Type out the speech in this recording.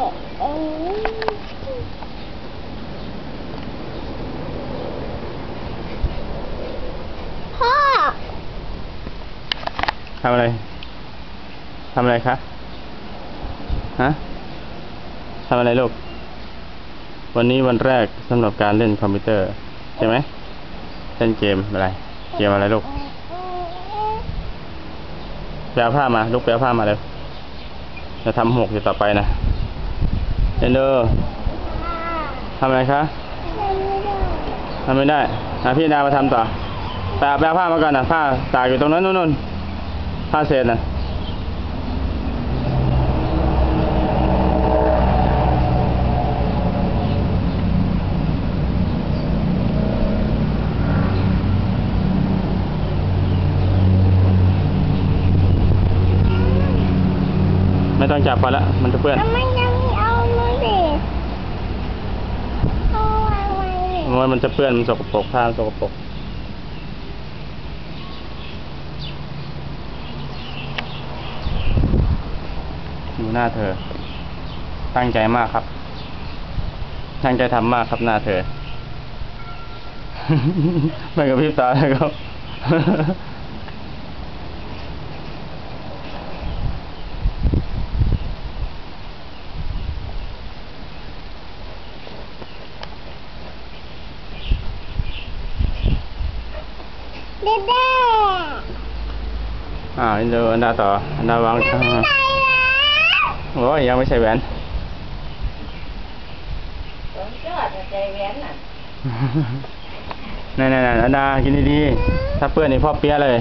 พ่อทำอะไร ทำอะไรคะ ฮะ ทำอะไรลูก วันนี้วันแรกสำหรับการเล่นคอมพิวเตอร์ ใช่ไหม เล่นเกมอะไร เกมอะไรลูกไปเอาผ้ามา ลูกไปเอาผ้ามาเร็วจะทำหกอยู่ต่อไปนะ เอนเดอร์ทำอะไรคะทำไม่ได้นะพี่นามาทำต่อไปเอาไปเอาผ้ามาก่อนนะผ้าตากอยู่ตรงนั้นนู่นนู่นผ้าเศษนะไม่ต้องจับพอละมันจะเปื้อน ทำไมยังไม่เอามือเด็กเอาวางไว้เนี่ยเพราะมันจะเปื้อนมันสกปรกผ้างสกปรกดูหน้าเธอ ตั้งใจมากครับ ตั้งใจทำมากครับหน้าเธอ ไม่กับพิบตาเลยครับ เด็ดเด็ดอ่าอินเดออันดาต่ออันดาวางยังไม่ไปแล้วโอ้ยยังไม่ใช่แหวน Đúng chưa, là chơi vén à? นั่นๆๆอันดากินดีๆถ้าเปื้อนนี่พ่อเปี้ยเลย